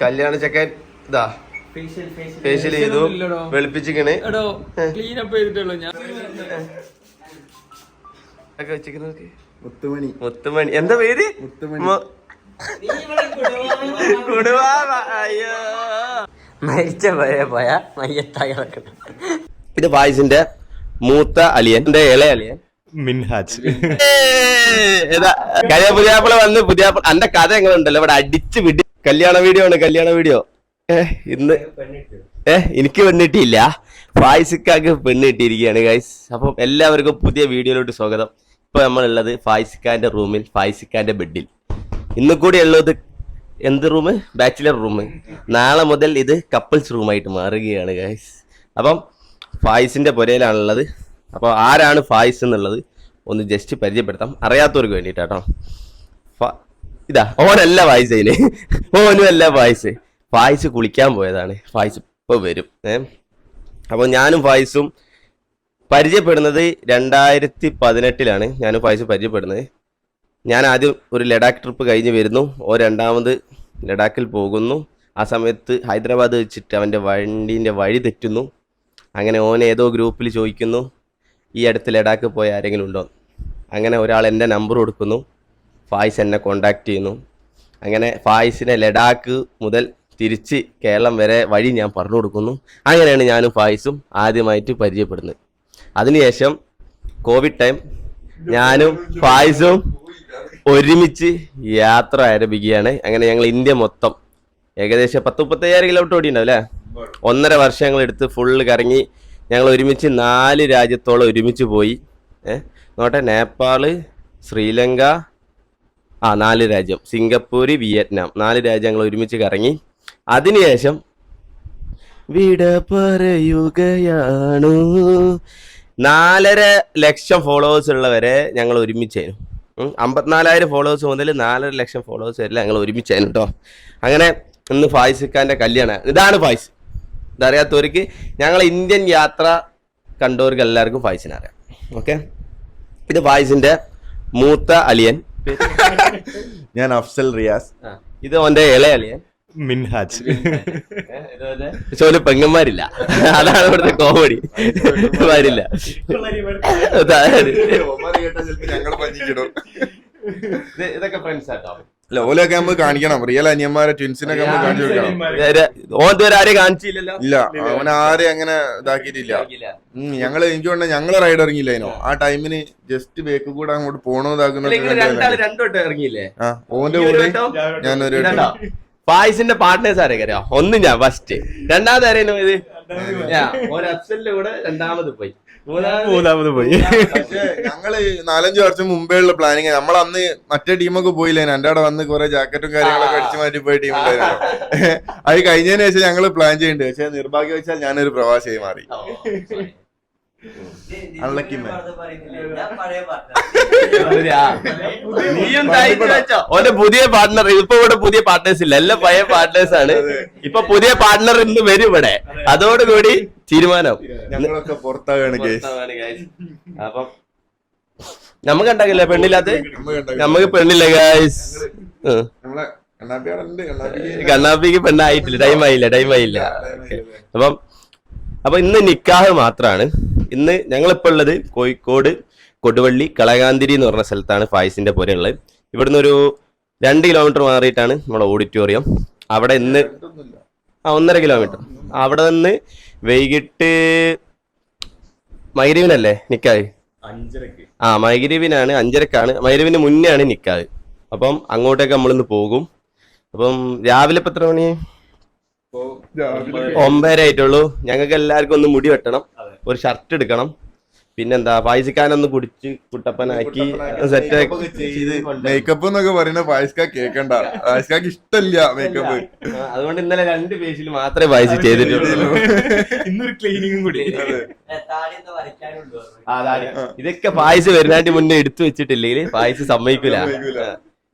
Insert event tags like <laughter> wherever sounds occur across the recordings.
കല്യാണ ചെക്കൻ ഇതാ. ഫേഷ്യൽ ചെയ്തു. വെളുപ്പിച്ചിക്കണ് എടോ ക്ലീൻ അപ്പ് ചെയ്തിട്ടുള്ളൂ ഞാൻ. ഒക്കെ വെച്ചിരിക്കുന്നതൊക്കെ. മുത്തുമണി. മുത്തുമണി. എന്താ പേര്? മുത്തുമണി. മു- കുടുവാ. അയ്യോ. മരിച്ച പോയ പോയ മയ്യത്തായി കിടക്കണം ഇത് വായിസിന്റെ മൂത്ത അലിയൻ. എന്റെ ഇളയ അലിയൻ. മിൻഹാജ്. കഴിയ പുതിയാപ്പിള വന്ന് പുതിയാപ്പിള അന്റെ കഥ എങ്ങനെ ഉണ്ടല്ലോ ഇവിടെ അടിച്ച് വിടി കല്യാണ വീഡിയോ ആണ് കല്യാണ വീഡിയോ. ഏ ഇന്ന് ഏ എനിക്ക് പെണ്ണിട്ടില്ല ഫായ്സിക്കാക്ക് പെണ്ണിട്ടിരിക്കുകയാണ് ഗൈസ് അപ്പം എല്ലാവർക്കും പുതിയ വീഡിയോയിലോട്ട് സ്വാഗതം. ഇപ്പൊ നമ്മളുള്ളത് ഫായ്സിക്കാന്റെ റൂമിൽ ഫായ്സിക്കാന്റെ ബെഡിൽ. ഇന്ന് കൂടി ഉള്ളത് എന്ത് റൂം ബാച്ചിലർ റൂം നാളെ മുതൽ ഇത് കപ്പിൾസ് റൂമായിട്ട് മാറുകയാണ് ഗൈസ് അപ്പം ഫായിസിന്റെ പുരയിലാണുള്ളത്. അപ്പോൾ ആരാണ് ഫായ്സ് എന്നുള്ളത് ഒന്ന് ജസ്റ്റ് പരിചയപ്പെടുത്താം. അറിയാത്തവർക്ക് വേണ്ടിയിട്ടാട്ടോ. ഇതാ ഓനല്ല അതിന് ഓനും അല്ല പായസ്. പായസ് കുളിക്കാൻ പോയതാണ്. പായസ് ഇപ്പൊ വരും. ഏ? അപ്പോൾ ഞാനും പായസും പരിചയപ്പെടുന്നത് രണ്ടായിരത്തി പതിനെട്ടിലാണ് ഞാനും പായസ് പരിചയപ്പെടുന്നത്. ഞാൻ ആദ്യം ഒരു ലഡാക്ക് ട്രിപ്പ് കഴിഞ്ഞ് വരുന്നു. ഓ രണ്ടാമത് ലഡാക്കിൽ പോകുന്നു. ആ സമയത്ത് ഹൈദരാബാദ് വെച്ചിട്ട് അവന്റെ വണ്ടീന്റെ വഴി തെറ്റുന്നു. അങ്ങനെ ഓൻ ഏതോ ഗ്രൂപ്പിൽ ചോദിക്കുന്നു ഈ അടുത്ത് ലഡാക്ക് പോയ ആരെങ്കിലും ഉണ്ടോ? അങ്ങനെ ഒരാൾ എന്റെ നമ്പർ കൊടുക്കുന്നു. ഫായിസ് എന്നെ കോണ്ടാക്ട് ചെയ്യുന്നു. അങ്ങനെ ഫായിസിനെ ലഡാക്ക് മുതൽ തിരിച്ച് കേരളം വരെ വഴി ഞാൻ പറഞ്ഞു കൊടുക്കുന്നു. അങ്ങനെയാണ് ഞാനും ഫായിസും ആദ്യമായിട്ട് പരിചയപ്പെടുന്നത്. അതിനുശേഷം കോവിഡ് ടൈം ഞാനും ഫായിസും ഒരുമിച്ച് യാത്ര ആരംഭിക്കുകയാണ്. അങ്ങനെ ഞങ്ങൾ ഇന്ത്യ മൊത്തം ഏകദേശം പത്ത് മുപ്പത്തയ്യായിരം കിലോമീറ്റർ ഓടിയുണ്ടാവും അല്ലേ? ഒന്നര വർഷം ഞങ്ങൾ എടുത്ത് ഫുള്ള് കറങ്ങി ഞങ്ങൾ ഒരുമിച്ച് നാല് രാജ്യത്തോളം ഒരുമിച്ച് പോയി. ഏഹ് നോട്ടെ നേപ്പാൾ ശ്രീലങ്ക ആ നാല് രാജ്യം. Singapore Vietnam. നാല് രാജ്യങ്ങൾ ഒരുമിച്ച് കറങ്ങി. അതിനുശേഷം വിട പറയുകയാണ്. നാലര ലക്ഷം ഫോളോവേഴ്സ് ഉള്ളവരെ ഞങ്ങൾ ഒരുമിച്ചായിരുന്നു അമ്പത്തിനാലായിരം ഫോളോവേഴ്സ് മുതൽ നാലര ലക്ഷം ഫോളോവേഴ്സ് വരെ ഞങ്ങൾ ഒരുമിച്ചായിരുന്നു കേട്ടോ അങ്ങനെ ഇന്ന് ഫായിസ് ഖാന്റെ കല്യാണം ഇതാണ് ഫായിസ്. ഇതറിയാത്തവർക്ക് ഞങ്ങൾ ഇന്ത്യൻ യാത്ര കണ്ടവർക്ക് എല്ലാവർക്കും ഫായിസിനെ അറിയാം. ഓക്കെ? ഇത് ഫായ്സിന്റെ മൂത്ത അലിയൻ ഞാൻ അഫ്സൽ റിയാസ്. ഇത് ഓന്റെ ഇളയല്ലേ മിൻഹാജ്. പക്ഷെ ഓൽ പെങ്ങന്മാരില്ല. അതാണ് ഇവിടുത്തെ കോമഡി വരില്ല ഇതൊക്കെ ഫ്രണ്ട്സ് ആട്ടോ? ഓലൊക്കെ നമ്മൾ കാണിക്കണം. റിയൽ അനിയന്മാരെ ട്വിൻസിനൊക്കെ നമ്മൾ കാണിച്ചു കൊടുക്കണം. ഓന്റെ ആരെയും കാണിച്ചില്ലല്ലോ? ഇല്ല അവൻ ആരെയും അങ്ങനെ ഇതാക്കിയിട്ടില്ല. ഞങ്ങൾ എനിക്ക് വേണ്ട ഞങ്ങൾ റൈഡ് ഇറങ്ങിയില്ലേനോ? ആ ടൈമിന് ജസ്റ്റ് ബേക്ക് കൂടെ അങ്ങോട്ട് പോണോ ഇറങ്ങിയില്ലേ? ഓന്റെ കൂടെ? ഞാനൊരു? ഫായിസിന്റെ പാർട്ട്നേഴ്സ് ആരെയൊക്കെ അറിയാം? ഒന്ന് ഞാൻ ഫസ്റ്റ് രണ്ടാമത് ആരെയും ഇത് ഞാൻ ഒരു അഫ്സലിന്റെ കൂടെ രണ്ടാമത് പോയി. മൂന്നാമത് പോയി. പക്ഷേ ഞങ്ങൾ നാലഞ്ച് വർഷം മുമ്പേ ഉള്ള പ്ലാനിങ് നമ്മൾ അന്ന് മറ്റേ ടീമൊക്കെ പോയില്ലേ? എന്റെ അവിടെ വന്ന് കുറെ ജാക്കറ്റും കാര്യങ്ങളൊക്കെ അടിച്ചു മാറ്റി പോയ ടീം ഉണ്ടായിരുന്നു അത് കഴിഞ്ഞതിന് ശേഷം ഞങ്ങൾ പ്ലാൻ ചെയ്യുന്നുണ്ട് പക്ഷെ നിർഭാഗ്യം വെച്ചാൽ ഞാനൊരു പ്രവാസിയായി മാറി. ഓന്റെ പുതിയ പാർട്ട്ണർ ഇപ്പൊ ഇവിടെ പുതിയ പാർട്ട്നേഴ്സ് ഇല്ല. എല്ലാം പഴയ പാർട്ട്നേഴ്സ് ആണ്. ഇപ്പൊ പുതിയ പാർട്ട്ണർ ഇന്ന് വരും ഇവിടെ. അതോടുകൂടി തീരുമാനം. ഞങ്ങളൊക്കെ guys. അപ്പം നമുക്ക് ഉണ്ടാകില്ല പെണ്ണില്ലാത്ത? നമുക്ക് പെണ്ണില്ല ഗായ്സ് കണ്ണാപ്പിക്ക് പെണ്ണായിട്ടില്ല. ടൈം ആയില്ല ടൈം ആയില്ല. അപ്പം അപ്പൊ ഇന്ന് നിക്കാഹ് മാത്രമാണ് ഇന്ന് ഞങ്ങളിപ്പോ ഉള്ളത് കോഴിക്കോട് കൊടുവള്ളി കളകാന്തിരി എന്ന് പറഞ്ഞ സ്ഥലത്താണ് ഫായിസിന്റെ പുരയുള്ളത്. ഇവിടുന്ന് ഒരു രണ്ട് കിലോമീറ്റർ മാറിയിട്ടാണ് നമ്മുടെ ഓഡിറ്റോറിയം. അവിടെ ഇന്ന് ആ ഒന്നര കിലോമീറ്റർ അവിടെ നിന്ന് വൈകിട്ട് മൈരീവിനല്ലേ നിക്കാഹ്? ആ മൈഗ്രീവിനാണ് അഞ്ചരക്കാണ്. മൈരീവിന് മുന്നേ ആണ് നിക്കാഹ്. അപ്പം അങ്ങോട്ടേക്ക് നമ്മളിന്ന് പോകും. അപ്പം രാവിലെ ഇപ്പം എത്ര മണി? ഒമ്പതര ആയിട്ടുള്ളൂ. ഞങ്ങൾക്ക് എല്ലാവർക്കും ഒന്ന് മുടി വെട്ടണം. ഒരു ഷർട്ട് എടുക്കണം. പിന്നെന്താ പായസിക്കാനൊന്ന് കുടിച്ച് കുട്ടപ്പനാക്കി സെറ്റ് മേക്കപ്പ് എന്നൊക്കെ പറയുന്ന പായസ്ക കേക്കണ്ട. പായസ്കാക്ക് ഇഷ്ടമില്ല മേക്കപ്പ് അതുകൊണ്ട് ഇന്നലെ രണ്ട് പേജിൽ മാത്രമേ പായസം ചെയ്തിട്ടുള്ളൂ. <laughs> ഇന്നൊരു ക്ലീനിങ്ങും കൂടി. ഇതൊക്കെ പായസ് വരുന്നതിന് മുന്നേ എടുത്തു വെച്ചിട്ടില്ലെങ്കിൽ പായസ് സമ്മതിക്കൂല.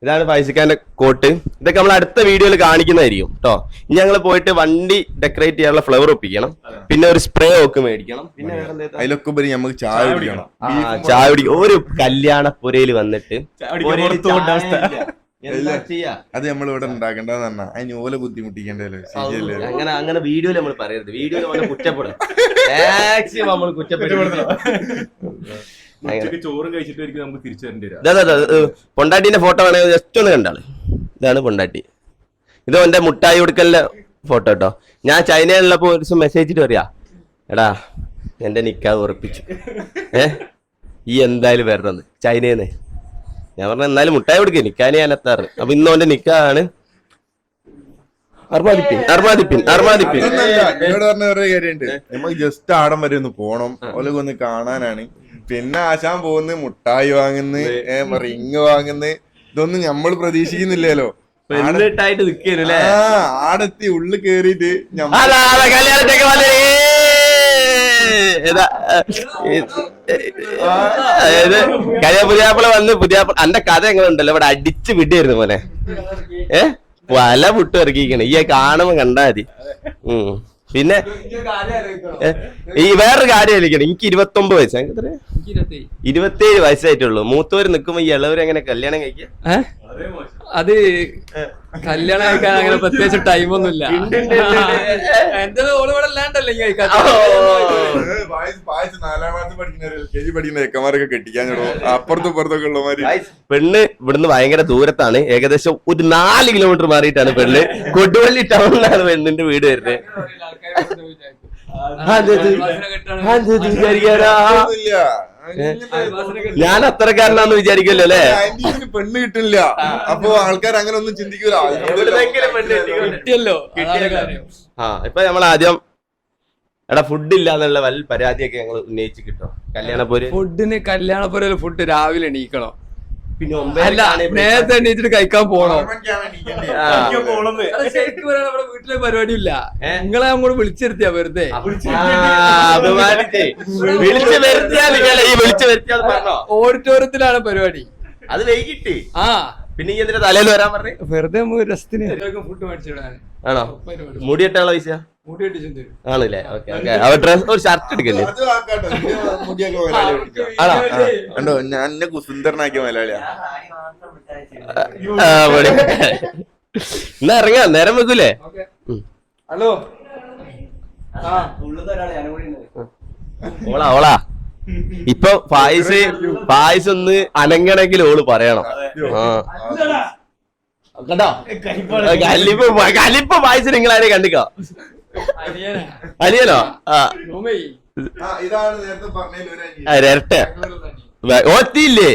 ഇതാണ് ഫൈസിക്കാന്റെ കോട്ട്. ഇതൊക്കെ നമ്മൾ അടുത്ത വീഡിയോയിൽ കാണിക്കുന്നതായിരിക്കും കേട്ടോ ഇനി ഞങ്ങൾ പോയിട്ട് വണ്ടി ഡെക്കറേറ്റ് ചെയ്യാനുള്ള ഫ്ലവർ ഒപ്പിക്കണം. പിന്നെ ഒരു സ്പ്രേ ഒക്കെ മേടിക്കണം. പിന്നെ? അതിലൊക്കെ ഉപരി നമുക്ക് ചായ കുടിക്കണം. ആ, ചായ കുടി ഒരു കല്യാണ പുരയിൽ വന്നിട്ട് അത് നമ്മൾ ഇവിടെ ഉണ്ടാക്കേണ്ടതെന്ന് പറഞ്ഞാ അതിന് ഓല ബുദ്ധിമുട്ടിക്കേണ്ടല്ലോ. ശരിയല്ലേ? അങ്ങനെ അങ്ങനെ വീഡിയോയിൽ നമ്മൾ പറയരുത്. വീഡിയോയിൽ നമ്മൾ കുറ്റപ്പെടും മാക്സിമം നമ്മൾ കുറ്റപ്പെടുത്തണം. ചോറും കഴിച്ചിട്ടായിരിക്കും നമുക്ക് തിരിച്ചു തരേണ്ടി ഇതാ, ഇതാ, ഇതാ, പൊണ്ടാട്ടിന്റെ ഫോട്ടോ ആണ് ജസ്റ്റ് ഒന്ന് കണ്ടാൾ ഇതാണ് പൊണ്ടാട്ടി. ഇത് എന്റെ മുട്ടായി കൊടുക്കലിന്റെ ഫോട്ടോ കേട്ടോ. ഞാൻ ചൈനയിലുള്ളപ്പോ ഒരു ദിവസം മെസ്സേജ് ഇട്ട് പറയാ എടാ എന്റെ നിക്കാ ഉറപ്പിച്ചു. ഏ? ഈ എന്തായാലും വരണമെന്ന്. ചൈനയിൽ ഞാൻ പറഞ്ഞ എന്നാലും മുട്ടായി കൊടുക്കുക നിക്കാനെ ഞാൻ എത്താറ്. അപ്പൊ ഇന്ന് ഓന്റെ നിക്കാണ് അർമാദിപ്പിൻ അർമാദിപ്പിൻ അർമാദിപ്പിൻ. അതൊന്നല്ല, എന്നോട് പറഞ്ഞ വേറെ കാര്യമുണ്ട്. നമുക്ക് ജസ്റ്റ് ആടം വരെ ഒന്ന് പോണം. ഓലൊക്കെ ഒന്ന് കാണാനാണ്. പിന്നെ ആശാൻ പോകുന്നു മുട്ടായി വാങ്ങുന്ന റിങ് വാങ്ങുന്ന. ഇതൊന്നും നമ്മൾ പ്രതീക്ഷിക്കുന്നില്ലല്ലോ. പെണ്ണിട്ടായിട്ട് ആടെത്തി ഉള്ളിൽ കേറിയിട്ട് കല്യാണ പുതിയാപ്പിള വന്ന് പുതിയാപ്പിള അന്റെ കഥ എങ്ങനെ ഉണ്ടല്ലോ ഇവിടെ അടിച്ചു വിടിയായിരുന്നു പോലെ ഏ? വല വിട്ട് ഇറക്കിക്കണേ ഈ കാണുമ്പോ കണ്ടാ മതി. ഉം. പിന്നെ ഈ വേറൊരു കാര്യം ആയിരിക്കണം എനിക്ക് ഇരുപത്തി ഒമ്പത് വയസ്സ്? ഇരുപത്തേഴ് വയസ്സായിട്ടുള്ളൂ. മൂത്തവര് നിക്കുമ്പോ ഈ ഇളവര് എങ്ങനെ കല്യാണം കഴിക്കുക അത് കല്യാണം കഴിക്കാൻ അങ്ങനെ പ്രത്യേകിച്ച് ടൈമൊന്നുമില്ല എന്റെ ഓൾ ഇവിടെ അല്ലാണ്ടല്ലേ പഠിക്കുന്ന കെട്ടിക്കാൻ അപ്പുറത്തും ഇപ്പുറത്തൊക്കെ ഉള്ളമാര് പെണ്ണ് ഇവിടുന്ന് ഭയങ്കര ദൂരത്താണ്. ഏകദേശം ഒരു നാല് കിലോമീറ്റർ മാറിയിട്ടാണ് പെണ്ണ്. കൊടുവള്ളി ടൗണിലാണ് പെണ്ണിന്റെ വീട് വരുന്നത്. വിചാരിക്കാനാ? ഞാൻ അത്രക്കാരനാന്ന് വിചാരിക്കല്ലോ അല്ലേ? പെണ്ണ് കിട്ടില്ല. അപ്പൊ ആൾക്കാർ അങ്ങനെ ഒന്നും ചിന്തിക്കൂലോ കിട്ടിയല്ലോ. ആ ഇപ്പൊ നമ്മൾ ആദ്യം എടാ ഫുഡ് ഇല്ല എന്നുള്ള വല്ല പരാതിയൊക്കെ ഞങ്ങൾ ഉന്നയിച്ച് കിട്ടോ? കല്യാണപ്പൊരു പോര്? ഫുഡിന് കല്യാണപ്പൊരു ഫുഡ് രാവിലെ എണീക്കണം. പിന്നെ അല്ല നേരത്തെ എണീറ്റിട്ട് കഴിക്കാൻ പോണോ. ആ. അത് ശരിക്കും പറയാൻ നമ്മുടെ വീട്ടിലെ പരിപാടി ഇല്ല നിങ്ങളെ അങ്ങോട്ട് വിളിച്ചിരുത്തിയാ വെറുതെ. വിളിച്ചു വരുത്തിയാൽ ഓഡിറ്റോറിയത്തിലാണ് പരിപാടി. അത് വൈകിട്ട്? ആ. പിന്നെ ഈ എന്തിനാ തലയിൽ വരാൻ പറഞ്ഞേ? വെറുതെ രസത്തിന് ഫുഡ് മേടിച്ചിടാൻ ആണോ? പരിപാടി മുടിയിട്ടാണോ പൈസ ആണല്ലേ? Okay okay. അവ ഡ്രസ് ഒരു ഷർട്ട് എടുക്കല്ലേ? അത് ആക്കാട്ടോ. മുടിയൊക്കെ മുതലാളി പിടിക്കാം. ആണോ? ആ, കണ്ടോ? ഞാൻ എന്നെ സുന്ദരനാക്കിയ മലയാളിയാ. എന്നാ ഇറങ്ങാ നേരം വെക്കൂലേ. ഹലോ. ഓളാ ഓളാ. ഇപ്പൊ പായസ് പായസ് ഒന്ന് അനങ്ങണമെങ്കിൽ ഓൾ പറയണം. ആ. കണ്ടോ? കലിപ്പ് കലിപ്പ് പായസം നിങ്ങളാരെ കണ്ടിക്കോ? അലിയനോ ആ. അപ്പൊ ആ, ഇതാണ് നേരത്തെ പറഞ്ഞതിൽ ഒരു അനിയൻ. ആ, രട്ടെ ഓത്തിയില്ലേ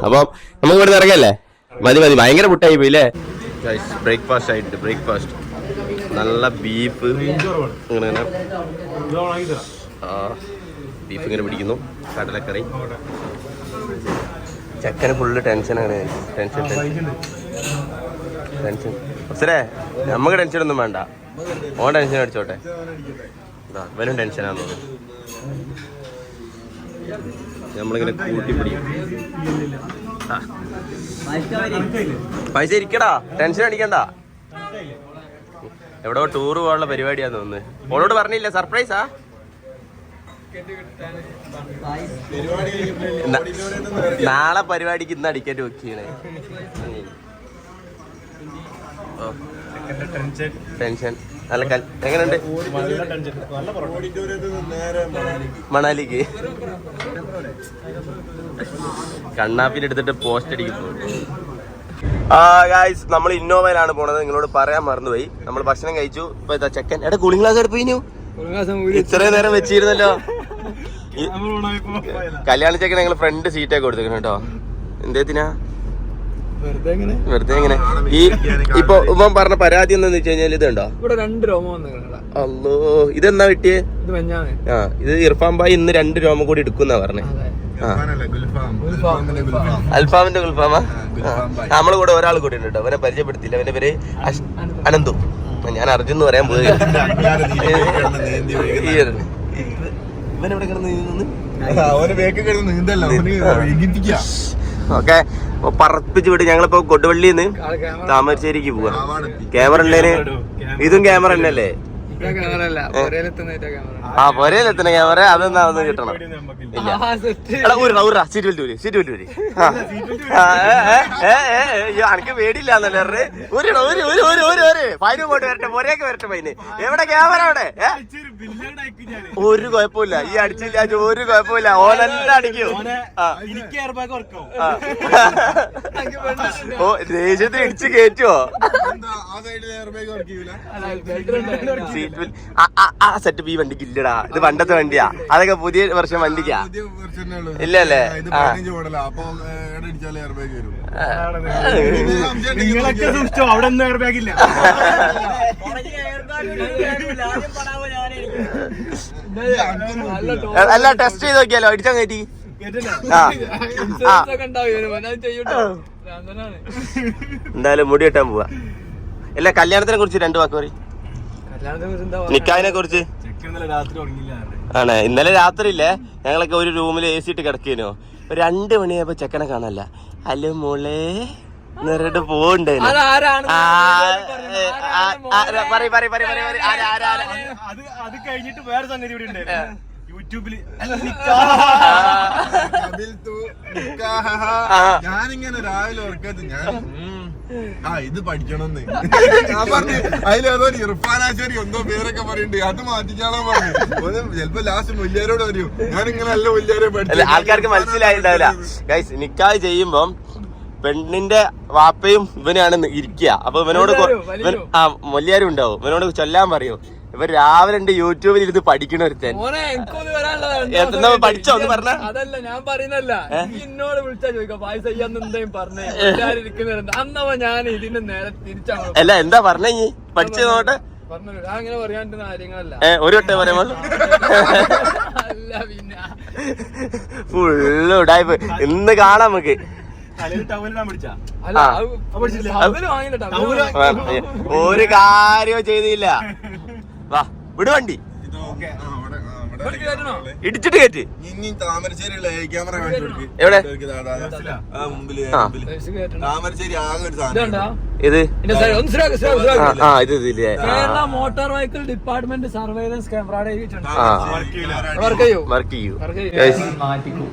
അപ്പം നമുക്ക് ഇവിടെ ഇറങ്ങല്ലേ? മതി മതി. ഭയങ്കര മുട്ടായി പോയില്ലേ ബ്രേക്ക്ഫാസ്റ്റ് ആയിട്ട് ബ്രേക്ക്ഫാസ്റ്റ് നല്ല ബീഫ് ഇങ്ങനെ. ബീഫ് ഇങ്ങനെ പിടിക്കുന്നു. കടലക്കറി. ചക്കന് ഫുള്ള് ടെൻഷനാണ് ടെൻഷൻ ടെൻഷൻ അസരേ നമുക്ക് ടെൻഷൻ ഒന്നും വേണ്ട. ഓൻ ടെൻഷൻ അടിച്ചോട്ടെ. ഇവനും ടെൻഷനാന്ന് നമ്മളിങ്ങനെ കൂട്ടി പിടിക്കും. പൈസ ഇരിക്കടാ. ടെൻഷൻ അടിക്കണ്ട. എവിടോ ടൂർ പോകാനുള്ള പരിപാടിയാന്ന് തോന്നുന്നത് ഓളോട് പറഞ്ഞില്ല സർപ്രൈസാ നാളെ പരിപാടിക്ക് ഇന്ന് അടിക്കറ്റ് ബുക്ക് ചെയ്യണേ. ടെൻഷൻ. നല്ല കൽ എങ്ങനെയുണ്ട്? മണാലിക്ക്. കണ്ണാപ്പിന് എടുത്തിട്ട് പോസ്റ്റ് അടിക്കുന്നു ആ ഗായ്സ് നമ്മൾ ഇന്നോവയിലാണ് പോണത്. നിങ്ങളോട് പറയാൻ മറന്നുപോയി. നമ്മൾ ഭക്ഷണം കഴിച്ചു. ഇപ്പൊ ഇതാ ചെക്കൻ. എടാ കൂളിംഗ് ഗ്ലാസ് എടുപ്പ് കഴിഞ്ഞു ഒരു മാസം ഊരി ഇത്രയും നേരം വെച്ചിരുന്നല്ലോ <laughs> കല്യാണ ചെക്കൻ ഞങ്ങൾ ഫ്രണ്ട് സീറ്റൊക്കെ കൊടുത്തേക്കണം കേട്ടോ. എന്തേത്തിനാ വെറുതെ ഇങ്ങനെ? ഈ ഇപ്പൊ ഇവൻ പറഞ്ഞ പരാതി എന്താന്ന് വെച്ച് കഴിഞ്ഞാൽ ഇതുണ്ടോ ഇവിടെ രണ്ട് രോമം അല്ലോ ഇതെന്നാ വെട്ടിയേ ആ ഇത് ഇർഫാൻ ഭായി ഇന്ന് രണ്ട് രോമം കൂടി എടുക്കുന്ന പറഞ്ഞേ. അൽഫാമിന്റെ ഗുൽഫാമാ? ഗുൽഫാം നമ്മളെ കൂടെ ഒരാൾ കൂടി ഉണ്ട് കേട്ടോ അവനെ പരിചയപ്പെടുത്തില്ല അവന്റെ പേര് അനന്തു. ഞാൻ അർജുൻ എന്ന് പറയാൻ പോയി കിടന്ന് ഇവനെവിടെ കിടന്ന് നീങ്ങുന്നു അതാ, അവന് കിടന്ന് നീന്തല്ല. അവന് വൈകിപ്പിക്കാം ഓക്കെ. പറപ്പിച്ച് വിട്ട് ഞങ്ങളിപ്പോ കൊടുവള്ളിയിൽ നിന്ന് താമരശ്ശേരിക്ക് പോവാ. ക്യാമറ ഉള്ളേന് ഇതും ക്യാമറ തന്നെയല്ലേ? ക്യാമറ അല്ല. ക്യാമറ. ആ പൊരയിലെത്തണ ക്യാമറ അതെന്നാ ഒന്ന് കിട്ടണം. ഇല്ല. എടാ ഊരാ ഊരാ സീറ്റ് ബെൽറ്റ് ഊരി സീറ്റ് അയ്യോ, അനക്ക് പേടിയില്ലാന്നല്ലേ പറഞ്ഞ്? ഊരിടോ ഊരി ഊരി ഊരി ഊരി ഊരി. ഫൈന് പോയിട്ട് വരട്ടെ പൊരയൊക്കെ വരട്ടെ ഫൈന്. എവിടെ ക്യാമറ അവിടെ? ഒരു കുഴപ്പമില്ല. ഈ അടിച്ചില്ല ഒരു കുഴപ്പമില്ല. ഓനെല്ലാം അടിക്കൂ. ഓ ദേഷ്യത്തിന് ഇടിച്ച് കയറ്റുവോ വർക്ക് സീറ്റ് ബെൽറ്റ് ആ, സെറ്റ് ആ സെറ്റപ്പ് ഈ വണ്ടിക്ക് ഇല്ലടാ ഇത് പണ്ടത്തെ വണ്ടിയാ. അതൊക്കെ പുതിയ വർഷം വണ്ടിക്കാ. ഇല്ലല്ലേ ഇല്ല അല്ലേ? ഇല്ല. അല്ല ടെസ്റ്റ് ചെയ്ത് നോക്കിയാലോ? അടിച്ചാ കയറ്റി. എന്തായാലും മുടി കെട്ടാൻ പോവാ. അല്ല കല്യാണത്തിനെ കുറിച്ച് രണ്ടു വാക്ക് പറയും? നിക്കാഹിനെ കുറിച്ച്. ആണ് ഇന്നലെ രാത്രി ഇല്ലേ ഞങ്ങളൊക്കെ ഒരു റൂമിൽ എ സി ഇട്ട് കിടക്കേനു. ഒരു രണ്ട് മണിയായപ്പോ ചെക്കനെ കാണല്ല അല്ല മോളെ നിറട്ട് പോണ്ട്? അത് അത് കഴിഞ്ഞിട്ട് വേറെ സംഗതി ഇവിടെ ഉണ്ടായിരുന്നു യൂട്യൂബിൽ. ഞാനിങ്ങനെ രാവിലെ ഓർക്കത്ത് ഞാൻ ആ ഇത് പഠിക്കണം ഞാൻ പറഞ്ഞു അതിലേതോ ഒരു ഇർഫാനാശേരി എന്തോ പേരൊക്കെ പറയുന്നുണ്ട്. അത് മാറ്റിക്കാണോ പറഞ്ഞു. ചിലപ്പോ ലാസ്റ്റ് മുല്യാരോട് ഞാൻ ഇങ്ങനെ നല്ല മുല്യാരെ പഠിച്ചു ആൾക്കാർക്ക് മനസ്സിലായിണ്ടാവില്ല. ഗൈസ് നിക്കാഹ് ചെയ്യുമ്പം പെണ്ണിന്റെ വാപ്പയും ഇവനാണ് ഇരിക്കുക. അപ്പൊ ഇവനോട്. ആ മൊല്ലിയാരും ഉണ്ടാവും. ഇവനോട് ചൊല്ലാൻ പറയും. ഇവൻ രാവിലെ ഉണ്ട് യൂട്യൂബിൽ ഇരുന്ന് പഠിക്കണ ഒരുത്തൻ. പഠിച്ചോ? ഒന്ന് പറഞ്ഞ? അതല്ല ഞാൻ പറയുന്നല്ല നീ എന്നോട് വിളിച്ചാ ചോദിക്കാം പായസ എന്തേലും പറഞ്ഞേ? എല്ലാരും ഇരിക്കുന്നുണ്ട് അന്നവ ഞാൻ ഇതിന്റെ നേരെ തിരിച്ചാണ് അല്ല എന്താ പറഞ്ഞ നീ പഠിച്ചു നോട്ടെ അങ്ങനെ പറയാണ്ട് കാര്യങ്ങളല്ല. ഒരു വട്ടം പറയുമ്പോ അല്ല പിന്നെ. ഫുള്ള് ഉടായ്പ്. ഇന്ന് കാണാം നമുക്ക്. ഒരു കാര്യവും ചെയ്തില്ല. വാ വിട് വണ്ടി. ഇടിച്ചിട്ട് കയറ്റ് താമരശ്ശേരിയുള്ള ക്യാമറ എവിടെ? താമരശ്ശേരി ആകെ ഒരു സാധനം ഇത്? ആ ഇത് ഇതില്ലേ Kerala motor vehicle department surveillance camera work ചെയ്യൂ. വർക്ക് ചെയ്യൂ.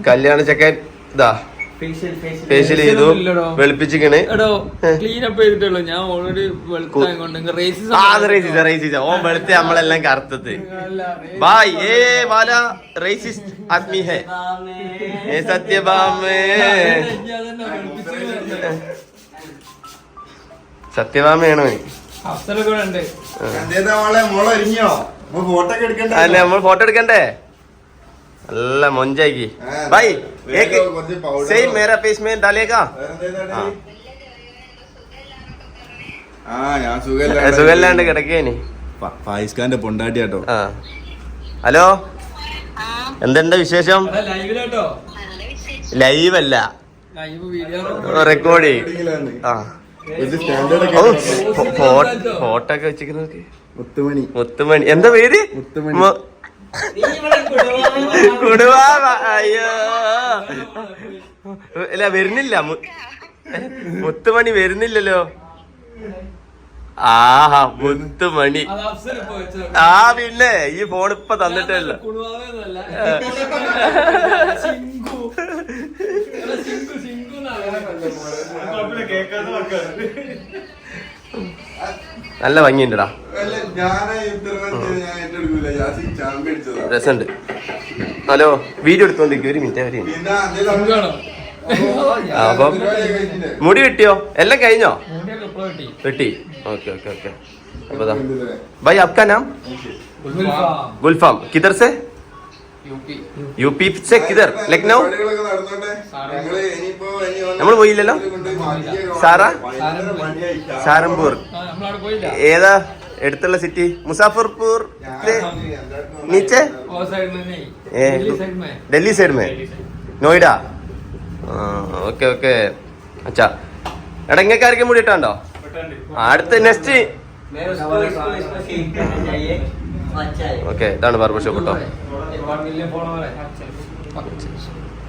കല്യാണ ചെക്കൻ ഇതാ. ഫേഷ്യൽ ചെയ്തു വെളുപ്പിച്ചിക്കണ് ക്ലീൻ അപ്പ് ചെയ്തിട്ടുള്ളൂ ഞാൻ ഓൾറെഡി റേസിസ് ഓൻ വെളുത്ത് നമ്മളെല്ലാം കറുത്തത്. ബായ്. ഏ വാല റേസിസ്റ്റ് ആദ്മി ഹേ. ഏ സത്യഭാമേ. സത്യഭാമയാണോ അല്ല നമ്മൾ ഫോട്ടോ എടുക്കണ്ടേ? നല്ല മൊഞ്ചാക്കി. जाएगी भाई एक सही मेरा സെയിം മേരാ डालेगा വേറെന്തേതാ ആ. ഞാൻ കിടക്കേനി. ഫായിസ് ഖാന്റെ പൊണ്ടാട്ടി കേട്ടോ ആ. ഹലോ? എന്തെന്താ വിശേഷം? ലൈവിലോട്ടോ. ലൈവ് അല്ല ലൈവ് വീഡിയോ റെക്കോർഡ് ആ. ഫോട്ടോ ഒക്കെ വെച്ചിരിക്കുന്നത്? മുത്തുമണി. മുത്തുമണി. എന്താ പേര്? മുത്തുമണി. കുടുവാവ അയ്യോ. ഇല്ല വരുന്നില്ല? മുത്തുമണി വരുന്നില്ലല്ലോ. ആഹാ മുത്തുമണി. ആ പിന്നെ. ഈ ഫോൺ ഇപ്പൊ തന്നിട്ടല്ല. കേൾക്കാതെ നല്ല ഭംഗിയുണ്ടടാ ഞാൻ ഞാൻ ഏറ്റെടുക്കൂല യാസിൻ ചാമ്പി അടിച്ചതാ രസമുണ്ട് ഹലോ വീഡിയോ എടുത്തോണ്ടിരിക്കും ഒരു മിനിറ്റ് വരെ പിന്നെ എന്തേലും ശിങ്കു ആണോ? ആ, അപ്പം പരിപാടി കഴിഞ്ഞില്ലേ? മുടി വെട്ടിയോ എല്ലാം കഴിഞ്ഞോ മുടിയൊക്കെ ഇപ്പോ കിട്ടി. വെട്ടി ഓക്കെ ഓക്കെ ഓക്കെ അപ്പൊ ദാ. भाई आपका नाम ഗുൽഫാം. गुलफाम किधर से യു പി സെ കിതർ ലക്നൗ നമ്മൾ പോയില്ലല്ലോ? സാറാ. സാരംപൂർ ഏതാ? എടുത്തുള്ള സിറ്റി മുസാഫർപൂർ. നീച്ചെ? ഡൽഹി സൈഡ് മേ നോയിഡ. Okay okay. അച്ഛാ. എടങ്ങക്കാർക്കും ഇങ്ങക്കാർക്കും കൂടി ഇട്ടാണ്ടോ അടുത്ത് നെക്സ്റ്റ്. मैं उसको इसको इसको सीख करना चाहिए अच्छा है ഓക്കെ ഇതാണ് ബാർബർ ഷോപ്പ് കേട്ടോ ഒരുപാട് മില്യൺ ഫോളോവർ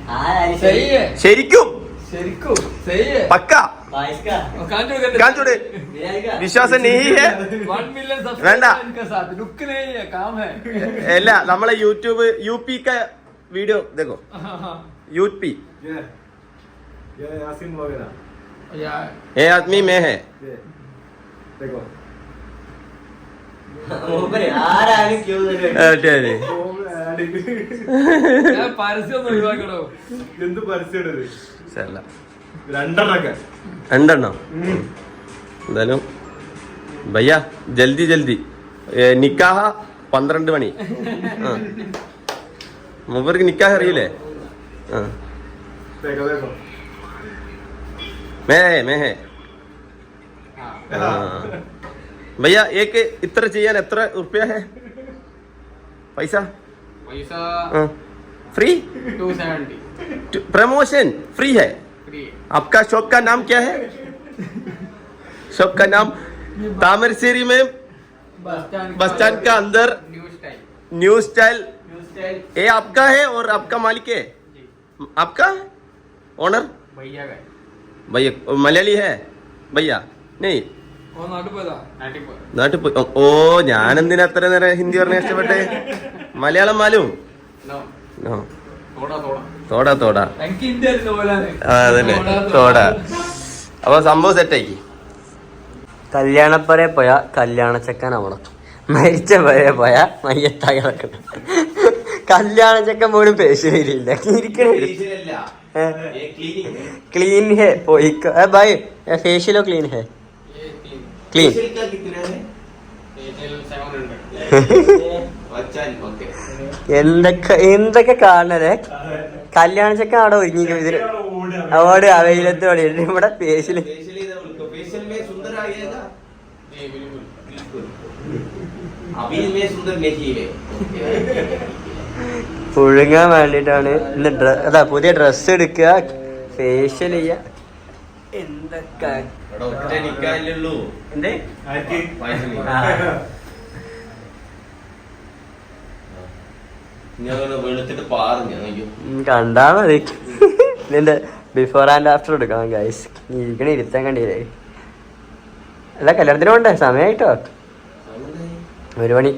हाँ यार സഹി सही है ശരിക്കും ശരിക്കും സഹി है പക്ക बाईस का കാണിച്ചു കൊടുക്കട്ടെ? കാണിച്ചോട് बिहारी का വിശ്വാസം നീ ഹേ One million subscribers വേണ്ട. इनके साथ। Look नहीं है, काम है। അല്ല നമ്മളെ യൂട്യൂബ് യു പി का വീഡിയോ देखो യു പി ये ये यासीन वगैरह यार, ए आदमी में है ये देखो രണ്ടെണ്ണം? എന്തായാലും ജൽദി ജൽദി. നിക്കാഹ പന്ത്രണ്ട് മണി. മൂപ്പർക്ക് നിക്കാഹ അറിയില്ലേ? മേഹേ മേഹേ. ആ. भैया एक इत्र चाहिए इत्र रुपया है? पैसा? पैसा free two seventy promotion free है? फ्री आपका शॉप का नाम क्या है? शॉप का नाम तामिरसेरी में बस स्टैंड का अंदर न्यू स्टाइल ये आपका है और आपका मालिक है? आपका? ओनर भैया भैया मलयाली है? भैया नहीं നാട്ടിൽ പോയി. ഓ ഞാൻ എന്തിനാ അത്ര നേരം ഹിന്ദി പറഞ്ഞ ഇഷ്ടപ്പെട്ടെ മലയാളം മാലും. തോടാ തോടാ. അതന്നെ. തോടാ അപ്പൊ സംഭവം സെറ്റാക്കി. കല്യാണപ്പരെ പോയ കല്യാണ ചെക്കൻ അവിടെ മരിച്ച പരെ പോയ മയ്യത്തായി കിടക്കണം കല്യാണ ചെക്കൻ പോലും പേശുവരില്ല. ക്ലീൻ ഹേ പോയി ബൈ. ഫേഷ്യലോ ക്ലീൻ ഹേ. तीन ക്ലീൻ फेशियल सेवन हंड्रेड എന്തൊക്കെ എന്തൊക്കെ കാണണേ കല്യാണ ചെക്കൻ അവിടെ ഒരുങ്ങിക്കും ഇതിന് അവിടെ അവയിലത്ത് അവിടെ ഉണ്ട്. ഇവിടെ ഫേഷ്യല് जी बिल्कुल പുഴുങ്ങാൻ വേണ്ടിട്ടാണ് ഇന്ന് ഡ്ര- അതാ പുതിയ ഡ്രസ് എടുക്കുക ഫേഷ്യൽ ചെയ്യ എന്തൊക്കെ എന്തേ? കണ്ടാ മതി. ഇതിന്റെ ബിഫോർ ആൻഡ് ആഫ്റ്റർ എടുക്കണം ഗൈസ് ഇരിക്കണ ഇരുത്താൻ കണ്ടില്ലേ? അല്ല കല്യാണത്തിന് പോണ്ടേ? സമയമായിട്ടോ ഒരു മണി.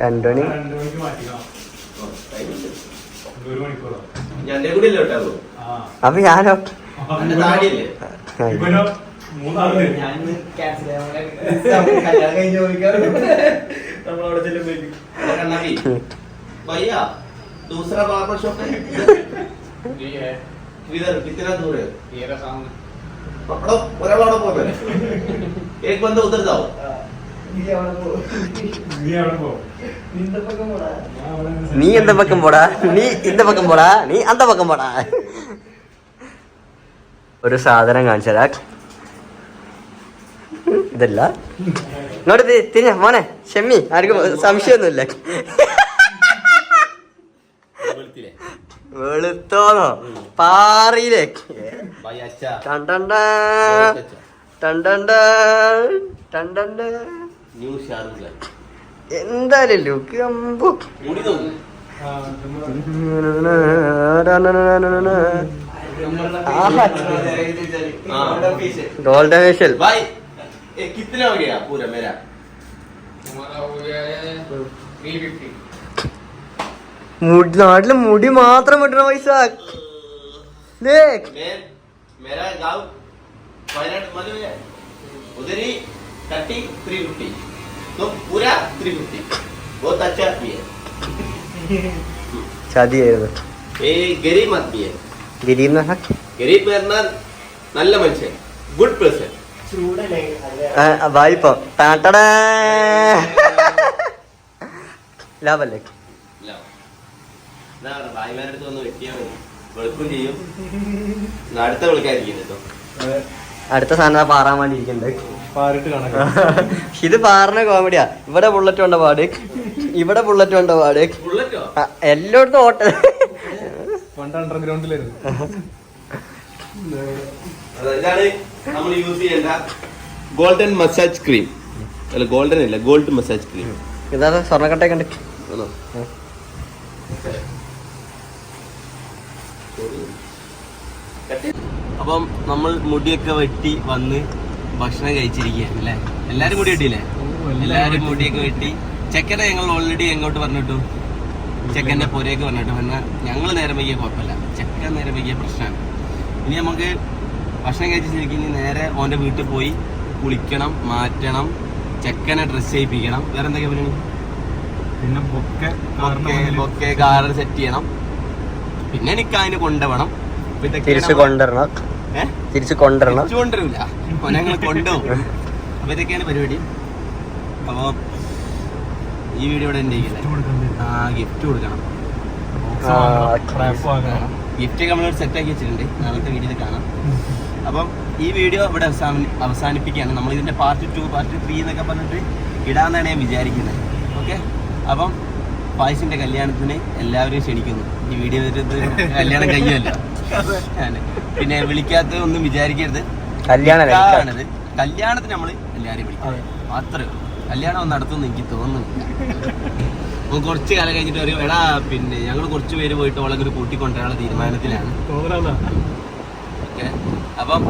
രണ്ടു മണി. ഞാൻ കൂടി മാറ്റിക്കണം. ഒരു മണിക്കൂറോ? എന്റെ കൂടെ ഇല്ലോട്ടോ ആ അപ്പൊ ഞാനോ ഇവനോ മൂന്നാമത് ഞാൻ ക്യാൻസൽ ചെയ്യാൻ കല്യാണം കഴിഞ്ഞ് ചോദിക്കാം നമ്മളവിടെ ചെല്ലുമ്പോഴേക്കും भैया दूसरा बार्बर शॉप है जी है इधर कितना दूर है तेरा सामने पकड़ो ഒരാളവിടെ പോകെ एक बंदा उधर जाओ നീ അവിടെ പോ നീ അവിടെ പോ നിന്റെ പക്കം പോടാ ഞാൻ അവിടെ നിന്ന് നീ എന്ത പക്കം പോടാ നീ ഇന്ത പക്കം പോടാ നീ അന്ത പക്കം പോടാ ഒരു സാധനം കാണിച്ചതാ ഇതല്ല ഇങ്ങോട്ട് തിരി തിരിഞ്ഞ മോനെ ഷെമ്മി ആർക്കും സംശയമൊന്നുമില്ല വെളുത്തോന്നോ പാറിയിലേ ടണ്ടണ്ട ടണ്ടണ്ട ടണ്ടണ്ട എന്തായാലും ലുക്ക് അമ്പു മുടി നോക്കൂ ആ, നമ്മള് ഗോൾഡൻ ഫേഷ്യൽ भाई ये कितना हो गया पूरा मेरा हमारा हो गया है थ्री फिफ्टी മുടി നാട്ടില് മുടി മാത്രം വെട്ടണ പൈസ ദേഖ് मैं मेरा गांव वायनाड मालूम है उधर ही थर्टी थ्री फिफ्टी तो पूरा थ्री फिफ्टी बहुत अच्छा आदमी है ചതിയായിരുന്നു ये गरीब आदमी है എന്ന് ഗരീബ് പറഞ്ഞാൽ നല്ല മനുഷ്യൻ. ഗുഡ് പേഴ്സൺ വായിപ്പോ ടാട്ടടാ. ലാഭല്ലേ അടുത്ത് സാധനം പാറാൻ വേണ്ടി ഇരിക്കണ്ട്. പാറിട്ട് ഇത് പാറിന കോമഡിയാ. ഇവിടെ ബുള്ളറ്റ് കൊണ്ട പാട്? ഇവിടെ ബുള്ളറ്റ് കൊണ്ട പാട്? എല്ലായിടത്തും ഓട്ട പണ്ട് അണ്ടർഗ്രൗണ്ടിലായിരുന്നു ഇതാണ് നമ്മൾ യൂസ് ചെയ്യേണ്ട ഗോൾഡൻ മസാജ് ക്രീം അല്ല ഗോൾഡൻ അല്ല ഗോൾഡ് മസാജ് ക്രീം ഇതാ സ്വർണക്കട്ട ആണോ? അപ്പം നമ്മൾ മുടിയൊക്കെ വെട്ടി വന്ന് ഭക്ഷണം കഴിച്ചിരിക്കുകയാണ് അല്ലേ? എല്ലാരും മുടി വെട്ടിയില്ലേ? എല്ലാരും മുടിയൊക്കെ വെട്ടി. ചെക്കനെ ഞങ്ങൾ ഓൾറെഡി എങ്ങോട്ട് പറഞ്ഞിട്ടു? ചെക്കന്റെ പുരയൊക്കെ വന്നിട്ട് പിന്നെ ഞങ്ങൾ നേരം വൈകിയ കുഴപ്പമില്ല. ചെക്കൻ നേരം വൈകിയ പ്രശ്നമാണ്. ഇനി നമുക്ക് ഭക്ഷണം കഴിച്ച് ശരിക്കും ഇനി നേരെ ഓന്റെ വീട്ടിൽ പോയി കുളിക്കണം മാറ്റണം ചെക്കനെ ഡ്രസ്സ് ചെയ്യിപ്പിക്കണം. വേറെ എന്തൊക്കെ പരിപാടി? പിന്നെ bouquet bouquet bouquet car set ചെയ്യണം. പിന്നെ എനിക്ക് അതിന് കൊണ്ടുപോകണം. തിരിച്ചു കൊണ്ടുവരണം. തിരിച്ചു കൊണ്ടുവരണം. തിരിച്ചു കൊണ്ടുവരില്ല. ഞങ്ങൾ കൊണ്ടുപോകും. അപ്പൊ ഇതൊക്കെയാണ് പരിപാടി. അപ്പൊ ഈ വീഡിയോ ഇവിടെ എന്റെ ആ ഗിഫ്റ്റ് കൊടുക്കണം. ഗിഫ്റ്റ് ഒക്കെ നമ്മൾ സെറ്റ് ആക്കി വെച്ചിട്ടുണ്ട്. നാളത്തെ വീഡിയോയിൽ കാണാം. <laughs> അപ്പം ഈ വീഡിയോ ഇവിടെ അവസാന അവസാനിപ്പിക്കുകയാണ്. നമ്മൾ ഇതിന്റെ പാർട്ട് ടു പാർട്ട് ത്രീ എന്നൊക്കെ പറഞ്ഞിട്ട് ഇടാന്നാണ് ഞാൻ വിചാരിക്കുന്നത്. ഓക്കെ അപ്പം ഫായിസിന്റെ കല്യാണത്തിന് എല്ലാവരും ക്ഷണിക്കുന്നു. ഈ വീഡിയോ കല്യാണം കഴിയുമല്ലോ. പിന്നെ വിളിക്കാത്ത ഒന്നും വിചാരിക്കരുത്. കല്യാണത്തിന് നമ്മൾ എല്ലാവരെയും വിളിക്കാം. മാത്രമേ ഉള്ളൂ. കല്യാണം നടത്തുന്നു നടത്തുമെന്ന് എനിക്ക് തോന്നുന്നില്ല. അപ്പൊ കുറച്ച് കാലം കഴിഞ്ഞിട്ട് പറയും എടാ പിന്നെ ഞങ്ങൾ കുറച്ച് പേര് പോയിട്ട് ഓളെ ഒരു കൂട്ടിക്കൊണ്ടുവരാനുള്ള തീരുമാനത്തിലാണ്. ഓക്കെ. അപ്പം